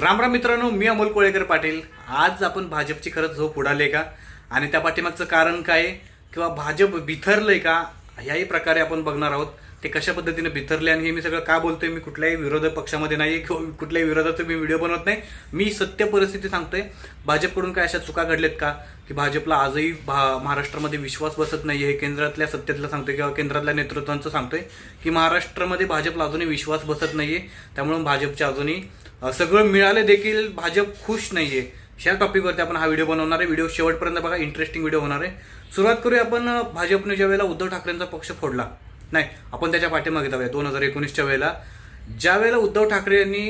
राम राम मित्रांनो मी अमोल कोळेकर पाटील. आज आपण भाजपची खरंच झोप उडाली का? आणि त्या पाठीमागचं कारण काय? किंवा भाजप बिथरलंय का? ह्याही प्रकारे आपण बघणार आहोत. ते कशा पद्धतीने बिथरले आणि हे मी सगळं का बोलतोय मी कुठल्याही विरोधक पक्षामध्ये नाही किंवा कुठल्याही विरोधाचं मी व्हिडिओ बनवत नाही. मी सत्य परिस्थिती सांगतोय. भाजपकडून काय अशा चुका घडल्यात का? की भाजपला आजही भा महाराष्ट्रामध्ये विश्वास बसत नाही हे केंद्रातल्या सत्तेतलं सांगतोय किंवा केंद्रातल्या नेतृत्वांचं सांगतोय. की महाराष्ट्रामध्ये भाजपला अजूनही विश्वास बसत नाही आहे त्यामुळे भाजपच्या अजूनही सगळं मिळाले देखील भाजप खुश आहे ह्या टॉपिकवरती आपण हा व्हिडिओ बनवणार आहे. व्हिडिओ शेवटपर्यंत बघा इंटरेस्टिंग व्हिडिओ होणार आहे. सुरुवात करूया आपण भाजपने ज्या वेळेला उद्धव ठाकरेंचा पक्ष फोडला. नाही आपण त्याच्या पाठीमागे जाऊया. दोन हजार एकोणीसच्या वेळेला ज्या वेळेला उद्धव ठाकरे यांनी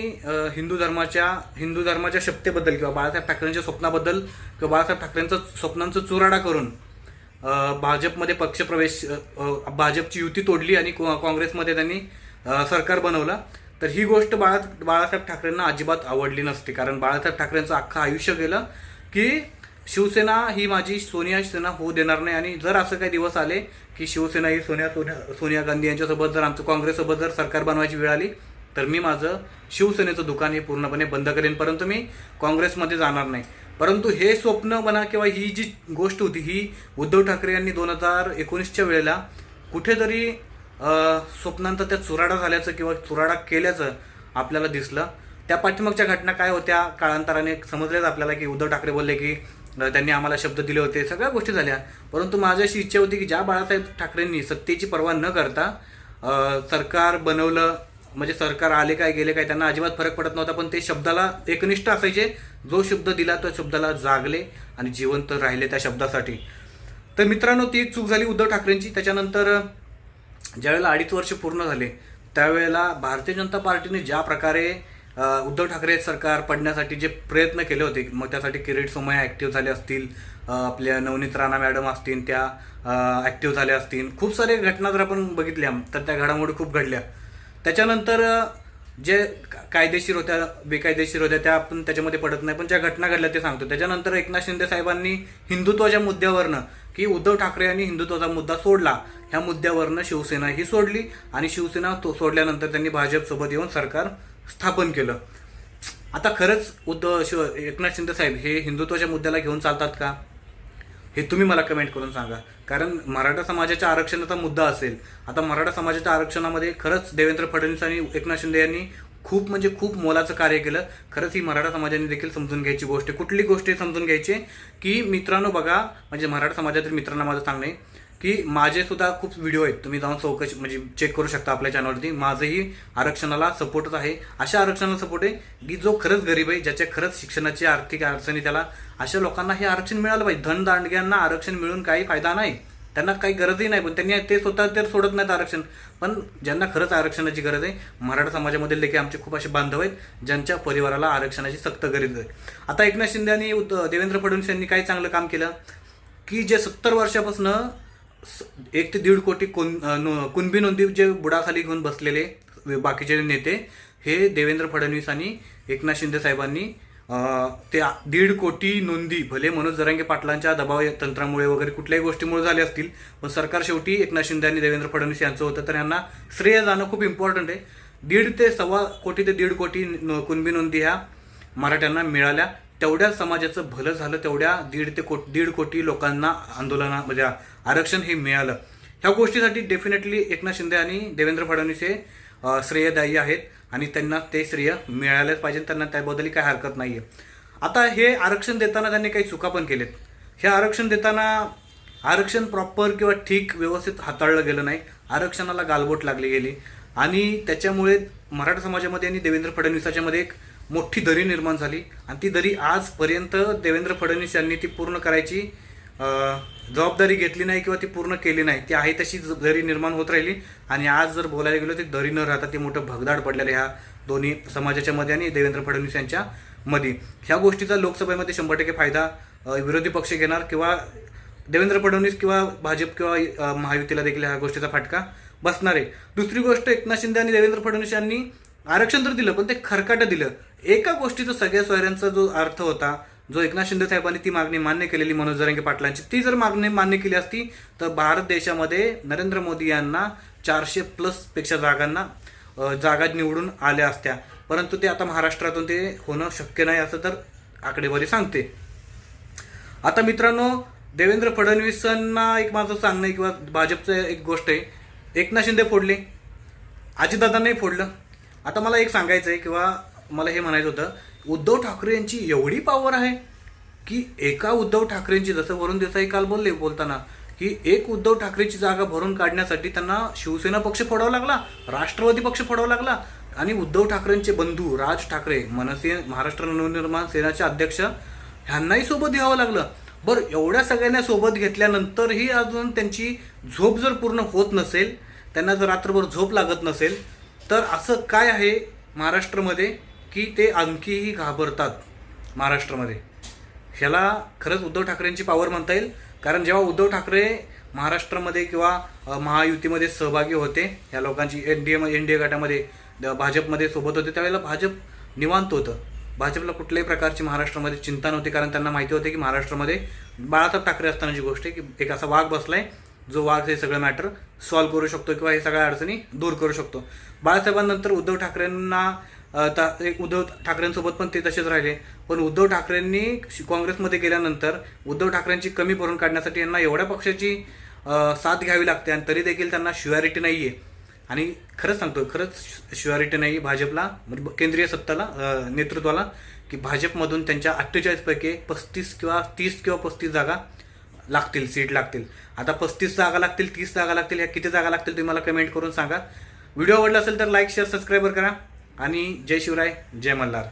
हिंदू धर्माच्या हिंदू धर्माच्या शक्तीबद्दल किंवा बाळासाहेब ठाकरेंच्या स्वप्नाबद्दल किंवा बाळासाहेब ठाकरेंचं स्वप्नांचं चुराडा करून भाजपमध्ये पक्षप्रवेश भाजपची युती तोडली आणि काँग्रेसमध्ये त्यांनी सरकार बनवलं तर ही गोष्ट बाळा बाळासाहेब ठाकरेंना अजिबात आवडली नसते. कारण बाळासाहेब ठाकरेंचं अख्खं आयुष्य गेलं की शिवसेना ही माझी सोनिया सेना होऊ देणार नाही आणि जर असं काही दिवस आले की शिवसेना ही सोनिया सोनिया सोनिया गांधी यांच्यासोबत जर आमचं काँग्रेससोबत जर सरकार बनवायची वेळ आली तर मी माझं शिवसेनेचं दुकान हे पूर्णपणे बंद करेन. परंतु मी काँग्रेसमध्ये जाणार नाही. परंतु हे स्वप्न म्हणा किंवा ही जी गोष्ट होती ही उद्धव ठाकरे यांनी दोन हजार एकोणीसच्या वेळेला कुठेतरी अ, स्वप्नांत त्या चुराडा झाल्याचं किंवा चुराडा केल्याचं आपल्याला दिसलं. त्या पाठीमागच्या घटना काय होत्या? काळांतराने समजल्याच आपल्याला की उद्धव ठाकरे बोलले की त्यांनी आम्हाला शब्द दिले होते सगळ्या गोष्टी झाल्या. परंतु माझी अशी इच्छा होती की ज्या बाळासाहेब ठाकरेंनी सत्तेची पर्वा न करता सरकार बनवलं म्हणजे सरकार आले काय गेले काय त्यांना अजिबात फरक पडत नव्हता पण ते शब्दाला एकनिष्ठ असायचे. जो शब्द दिला त्या शब्दाला जागले आणि जिवंत राहिले त्या शब्दासाठी. तर मित्रांनो ती एक चूक झाली उद्धव ठाकरेंची. त्याच्यानंतर ज्यावेळेला अडीच वर्ष पूर्ण झाले त्यावेळेला भारतीय जनता पार्टीने ज्या प्रकारे उद्धव ठाकरे सरकार पडण्यासाठी जे प्रयत्न केले होते मग त्यासाठी किरीट सोमय्या ॲक्टिव्ह झाले असतील आपल्या नवनीत राणा मॅडम असतील त्या ॲक्टिव्ह झाल्या असतील. खूप सारे घटना जर आपण बघितल्या तर त्या घडामोडी खूप घडल्या. त्याच्यानंतर जे का- कायदेशीर होत्या बेकायदेशीर होत्या त्या आपण त्याच्यामध्ये पडत नाही पण ज्या घटना घडल्या ते सांगतो. त्याच्यानंतर एकनाथ शिंदे साहेबांनी हिंदुत्वाच्या मुद्द्यावरनं की उद्धव ठाकरे यांनी हिंदुत्वाचा मुद्दा सोडला. ह्या मुद्द्यावरनं शिवसेना ही सोडली आणि शिवसेना तो सोडल्यानंतर त्यांनी भाजपसोबत येऊन सरकार स्थापन केलं. आता खरंच उद्धव शिव एकनाथ शिंदे साहेब हे हिंदुत्वाच्या मुद्द्याला घेऊन चालतात का? हे तुम्ही मला कमेंट करून सांगा. कारण मराठा समाजाच्या आरक्षणाचा मुद्दा असेल आता मराठा समाजाच्या आरक्षणामध्ये खरंच देवेंद्र फडणवीस आणि एकनाथ शिंदे यांनी खूप म्हणजे खूप मोलाचं कार्य केलं. खरंच ही मराठा समाजाने देखील समजून घ्यायची गोष्ट आहे. कुठली गोष्ट समजून घ्यायची की मित्रांनो बघा म्हणजे मराठा समाजातील मित्रांना माझं सांगणं आहे की माझे सुद्धा खूप व्हिडिओ आहेत. तुम्ही जाऊन चौकशी म्हणजे चेक करू शकता आपल्या चॅनलवरती माझंही आरक्षणाला सपोर्टच आहे. अशा आरक्षणाला सपोर्ट आहे की जो खरंच गरीब आहे ज्याच्या खरंच शिक्षणाची आर्थिक अडचणी त्याला अशा लोकांना हे आरक्षण मिळालं पाहिजे. धनदांडग्यांना आरक्षण मिळून काही फायदा नाही. त्यांना काही गरजही नाही. पण त्यांनी ते स्वतः तर सोडत नाहीत आरक्षण. पण ज्यांना खरंच आरक्षणाची गरज आहे मराठा समाजामधील देखील आमचे खूप असे बांधव आहेत ज्यांच्या परिवाराला आरक्षणाची सक्त गरज आहे. आता एकनाथ शिंदे आणि देवेंद्र फडणवीस यांनी काय चांगलं काम केलं की जे सत्तर वर्षापासून एक ते दीड कोटी कुन नो- कुणबी नोंदी जे बुडाखाली घेऊन बसलेले बाकीचे नेते हे देवेंद्र फडणवीस आणि एकनाथ शिंदे साहेबांनी ते दीड कोटी नोंदी भले मनोज जरांगे पाटलांच्या दबाव तंत्रामुळे वगैरे कुठल्याही गोष्टीमुळे झाले असतील पण सरकार शेवटी एकनाथ शिंदे आणि देवेंद्र फडणवीस यांचं होतं तर यांना श्रेय जाणं खूप इम्पॉर्टंट आहे. दीड ते सव्वा कोटी ते दीड कोटी नो- कुणबी नोंदी ह्या मराठ्यांना मिळाल्या. तेवढ्या समाजाचं भलं झालं तेवढ्या दीड ते कोट दीड कोटी लोकांना आंदोलना म्हणजे आरक्षण हे मिळालं. ह्या गोष्टीसाठी डेफिनेटली एकनाथ शिंदे आणि देवेंद्र फडणवीस हे श्रेयदायी आहेत आणि त्यांना ते श्रेय मिळालंच पाहिजे त्यांना त्याबद्दल काही हरकत नाही आहे आता हे आरक्षण देताना त्यांनी काही चुका पण केलेत. हे आरक्षण देताना आरक्षण प्रॉपर किंवा ठीक व्यवस्थित हाताळलं गेलं नाही. आरक्षणाला गालबोट लागली गेली. आणि त्याच्यामुळे मराठा समाजामध्ये आणि देवेंद्र फडणवीसाच्यामध्ये एक मोठी दरी निर्माण झाली. आणि ती दरी आजपर्यंत देवेंद्र फडणवीस यांनी ती पूर्ण करायची जबाबदारी घेतली नाही किंवा ती पूर्ण केली नाही. ती आहे तशी दरी निर्माण होत राहिली. आणि आज जर बोलायला गेलो ती दरी न राहता ती मोठं भगदाड पडलेलं ह्या दोन्ही समाजाच्या मध्ये आणि देवेंद्र फडणवीस यांच्या मध्ये ह्या गोष्टीचा लोकसभेमध्ये शंभर टक्के फायदा विरोधी पक्ष घेणार किंवा देवेंद्र फडणवीस किंवा भाजप किंवा महायुतीला देखील ह्या गोष्टीचा फटका बसणार आहे. दुसरी गोष्ट एकनाथ शिंदे आणि देवेंद्र फडणवीस यांनी आरक्षण तर दिलं पण ते खरकाटं दिलं. एका गोष्टीचा सगळ्या सोयऱ्यांचा जो अर्थ होता जो एकनाथ शिंदे साहेबांनी ती मागणी मान्य केलेली मनोज जरांगे पाटलांची ती जर मागणी मान्य केली असती तर भारत देशामध्ये नरेंद्र मोदी यांना चारशे प्लसपेक्षा जागांना जागा निवडून आल्या असत्या. परंतु ते आता महाराष्ट्रातून ते होणं शक्य नाही असं तर आकडेवारी सांगते. आता मित्रांनो देवेंद्र फडणवीसांना एक माझं सांगणं किंवा भाजपचं एक गोष्ट आहे. एकनाथ शिंदे फोडले. अजितदादांनाही फोडलं. आता मला एक सांगायचं आहे किंवा मला हे म्हणायचं होतं उद्धव ठाकरे यांची एवढी पॉवर आहे की एका उद्धव ठाकरेंची जसं वरुण देसाई काल बोलले बोलताना की एक उद्धव ठाकरेची जागा भरून काढण्यासाठी त्यांना शिवसेना पक्ष फोडावा लागला राष्ट्रवादी पक्ष फोडावा लागला आणि उद्धव ठाकरेंचे बंधू राज ठाकरे मनसे महाराष्ट्र नवनिर्माण सेनाचे अध्यक्ष ह्यांनाही सोबत घ्यावं लागलं. बरं एवढ्या सगळ्यांना सोबत घेतल्यानंतरही अजून त्यांची झोप जर पूर्ण होत नसेल त्यांना जर रात्रभर झोप लागत नसेल तर असं काय आहे महाराष्ट्रामध्ये की ते आणखीही घाबरतात महाराष्ट्रामध्ये? ह्याला खरंच उद्धव ठाकरेंची पॉवर म्हणता येईल. कारण जेव्हा उद्धव ठाकरे महाराष्ट्रामध्ये किंवा महायुतीमध्ये सहभागी होते ह्या लोकांची N D A N D A गटामध्ये द- भाजपमध्ये सोबत होते त्यावेळेला भाजप निवांत होतं. भाजपला कुठल्याही प्रकारची महाराष्ट्रामध्ये चिंता नव्हती कारण त्यांना माहिती होते की महाराष्ट्रामध्ये बाळासाहेब ठाकरे असतानाची गोष्ट आहे की एक असा वाघ बसला आहे जो वाघ हे सगळं मॅटर सॉल्व्ह करू शकतो किंवा हे सगळ्या अडचणी दूर करू शकतो. बाळासाहेबांनंतर उद्धव ठाकरेंना ता- एक उद्धव ठाकरेंसोबत पण ते तसेच राहिले. पण उद्धव ठाकरेंनी काँग्रेसमध्ये गेल्यानंतर उद्धव ठाकरेंची कमी भरून काढण्यासाठी यांना एवढ्या पक्षाची साथ घ्यावी लागते आणि तरी देखील त्यांना शुअरिटी नाही आहे आणि खरंच सांगतो खरंच शुअरिटी नाही भाजपला म्हणजे केंद्रीय सत्ताला नेतृत्वाला की भाजपमधून त्यांच्या अठ्ठेचाळीसपैकी पस्तीस किंवा तीस किंवा पस्तीस जागा लागतील सीट लागतील. आता पस्तीस जागा लागतील तीस जागा लागतील ह्या किती जागा लागतील तुम्ही मला कमेंट करून सांगा. व्हिडिओ आवडला असेल तर लाईक शेअर सबस्क्राईबर करा. आणि जय शिवराय जय मल्हार.